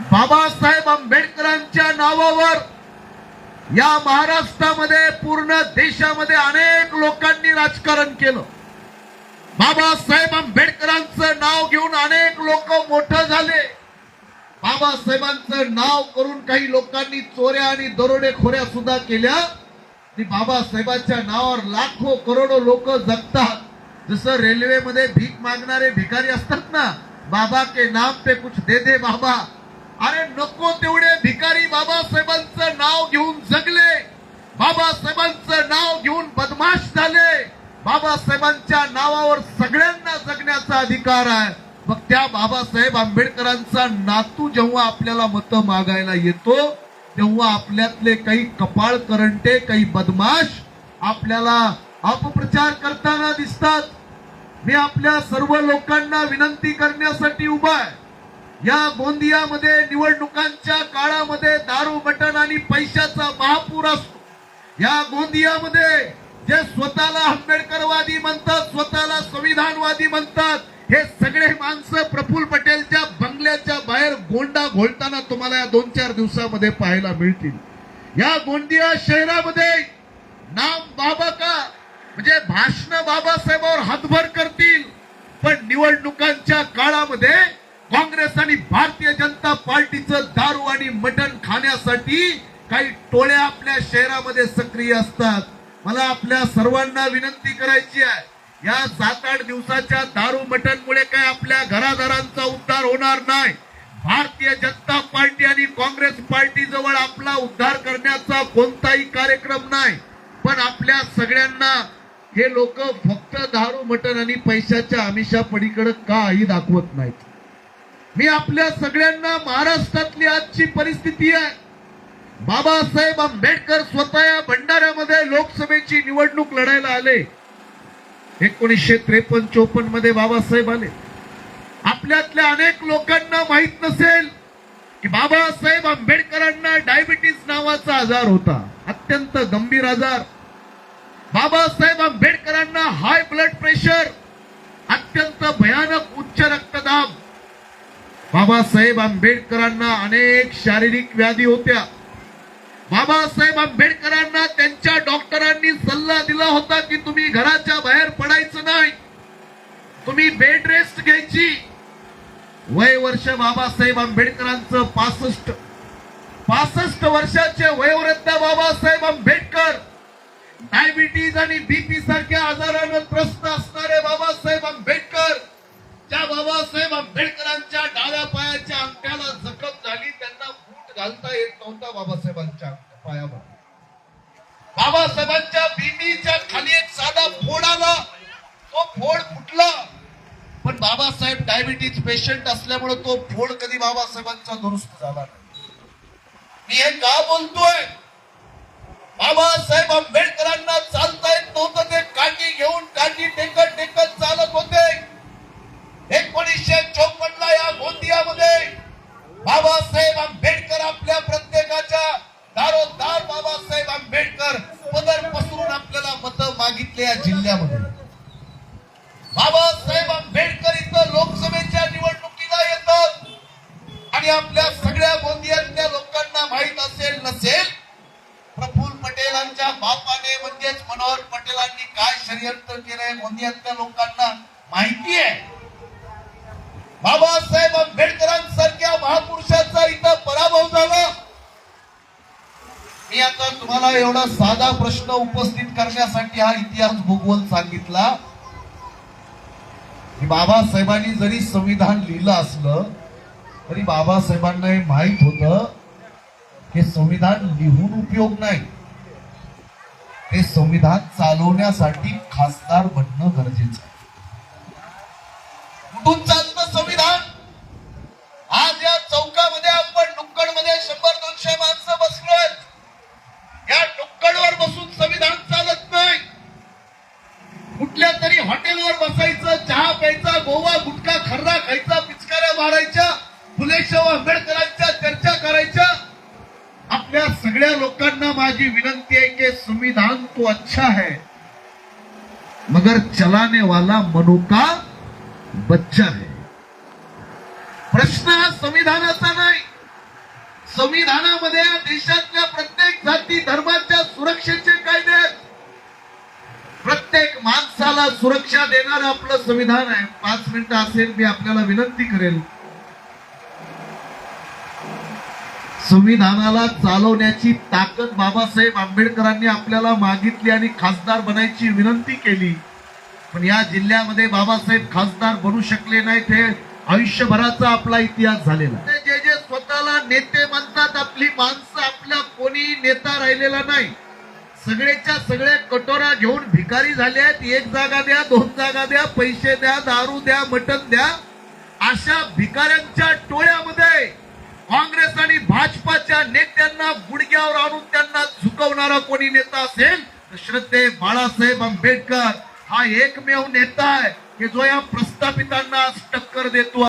बाबासाहेब आंबेडकरांच्या नावावर या महाराष्ट्रामध्ये पूर्ण देशामध्ये अनेक लोकांनी राजकारण केलं. बाबासाहेब आंबेडकरांचं नाव घेऊन अनेक लोक मोठं झाले. बाबासाहेबांचं नाव करून काही लोकांनी चोऱ्या आणि दरोडेखोऱ्या सुद्धा केल्या. ती बाबासाहेबांच्या नावावर लाखो करोडो लोक जगतात. जसं रेल्वेमध्ये भीक मागणारे भिकारी असतात ना बाबा के नाम पे कुछ दे दे बाबा. अरे नको तेवढे भिकारी बाबासाहेबांचं नाव घेऊन जगले. बाबासाहेबांचं नाव घेऊन बदमाश झाले. बाबासाहेबांच्या नावावर सगळ्यांना जगण्याचा अधिकार आहे. मग त्या बाबासाहेब आंबेडकरांचा नातू जेव्हा आपल्याला मतं मागायला येतो तेव्हा आपल्यातले काही कपाळ करंटे काही बदमाश आपल्याला अपप्रचार करताना दिसतात. मी आपल्या सर्व लोकांना विनंती करण्यासाठी उभा आहे. या गोंदियामध्ये निवडणुकांच्या काळामध्ये दारू बटन आणि पैशाचा महापूर असतो. या गोंदियामध्ये जे स्वतःला आंबेडकरवादी म्हणतात स्वतःला संविधानवादी म्हणतात हे सगळे माणसं प्रफुल्ल पटेलच्या बंगल्याच्या बाहेर गोंडा घोळताना तुम्हाला या दोन चार दिवसामध्ये पाहायला मिळतील. या गोंदिया शहरामध्ये नाम बाबा का? म्हणजे भाषण बाबासाहेबांवर हातभर करतील. पण निवडणुकांच्या काळामध्ये काँग्रेस आणि भारतीय जनता पार्टीचं दारू आणि मटण खाण्यासाठी काही टोळ्या आपल्या शहरामध्ये सक्रिय असतात. मला आपल्या सर्वांना विनंती करायची आहे. या सात आठ दिवसाच्या दारू मटणमुळे काय आपल्या घरादारांचा उद्धार होणार नाही? भारतीय जनता पार्टी आणि काँग्रेस पार्टी जवळ आपला उद्धार करण्याचा कोणताही कार्यक्रम नाही. पण आपल्या सगळ्यांना हे लोक फक्त दारू मटण आणि पैशाच्या आमिषा पलीकडे काही दाखवत नाहीत. मी आपल्या सगळ्यांना महाराष्ट्रातली आजची परिस्थिती आहे. बाबासाहेब आंबेडकर स्वतः या भंडाऱ्यामध्ये लोकसभेची निवडणूक लढायला आले. एकोणीसशे त्रेपन्न चोपन्नमध्ये बाबासाहेब आले. आपल्यातल्या अनेक लोकांना माहीत नसेल की बाबासाहेब आंबेडकरांना डायबिटीस नावाचा आजार होता. अत्यंत गंभीर आजार. बाबासाहेब आंबेडकरांना हाय ब्लड प्रेशर अत्यंत भयानक उच्च रक्तदाब. बाबासाहेब आंबेडकरांना अनेक शारीरिक व्याधी होत्या. बाबासाहेब आंबेडकरांना त्यांच्या डॉक्टरांनी सल्ला दिला होता की तुम्ही घराच्या बाहेर पडायचं नाही. तुम्ही बेड रेस्ट घ्यायची. वय वर्ष बाबासाहेब आंबेडकरांचं पासष्ट. पासष्ट वर्षाचे वयोवृद्ध बाबासाहेब आंबेडकर. डायबिटीज आणि बीपी सारख्या आजारानं त्रस्त असणारे बाबासाहेब आंबेडकर. ज्या बाबासाहेब आंबेडकरांच्या बाबासाहेबांच्या पायावर. बाबासाहेबांच्या बीबीच्या खाली एक साधा फोड आला. तो फोड फुटला. पण बाबासाहेब डायबिटीज पेशंट असल्यामुळे तो फोड कधी बाबासाहेबांचा दुरुस्त झाला नाही. मी हे का बोलतोय? बाबासाहेब आंबेडकर आणि आपल्या सगळ्या गोंदियातल्या लोकांना माहीत असेल नसेल प्रफुल्ल पटेलांच्या बापाने म्हणजेच मनोहर पटेलांनी काय षडयंत्र केलंय गोंदियातल्या लोकांना माहिती आहे. बाबासाहेब आंबेडकरांसारख्या महापुरुषाचा इथं पराभव झाला. मी आता तुम्हाला एवढा साधा प्रश्न उपस्थित करण्यासाठी हा इतिहास भूगोल सांगितला. बाबासाहेबांनी जरी संविधान लिहिलं असलं तरी बाबासाहेबांना हे माहीत होतं हे संविधान लिहून उपयोग नाही. हे संविधान चालवण्यासाठी खासदार बनणं गरजेचं आहे. कुठून चालतं संविधान? आज या चौकामध्ये आपण नुक्कडमध्ये शंभर दोनशे माणसं बसलोय. या नुक्कडवर बसून संविधान चालत नाही. कुठल्या तरी हॉटेलवर बसायचं चहा प्यायचा गोवा गुटखा खर्रा लोकांना माझी विनंती आहे की संविधान तो अच्छा है मगर चलाने वाला मनु का बच्चा है। प्रश्न हा संविधानाचा नाही। संविधानामध्ये या देशातल्या प्रत्येक जाती धर्माच्या सुरक्षेचे कायदे आहेत। प्रत्येक माणसाला सुरक्षा देणारं आपलं संविधान आहे। पाच मिनिटं असेल मी आपल्याला विनंती करेल संविधानाला चालवण्याची ताकद बाबासाहेब आंबेडकरांनी आपल्याला मागितली आणि खासदार बनायची विनंती केली. पण या जिल्ह्यामध्ये बाबासाहेब खासदार बनू शकले नाहीत हे आयुष्यभराचा आपला इतिहास झालेला जे जे स्वतःला नेते म्हणतात आपली माणसं आपल्या कोणी नेता राहिलेला नाही. सगळेच्या सगळे कटोरा घेऊन भिकारी झाले आहेत. एक जागा द्या दोन जागा द्या पैसे द्या दारू द्या मटण द्या. अशा भिकाऱ्यांच्या टोळ्यामध्ये काँग्रेस आणि भाजपाच्या नेत्यांना गुडघ्यावर आणून त्यांना झुकवणारा कोणी नेता असेल तर श्रद्धे बाळासाहेब आंबेडकर. हा एकमेव नेता आहे की जो या प्रस्थापितांना टक्कर देतो.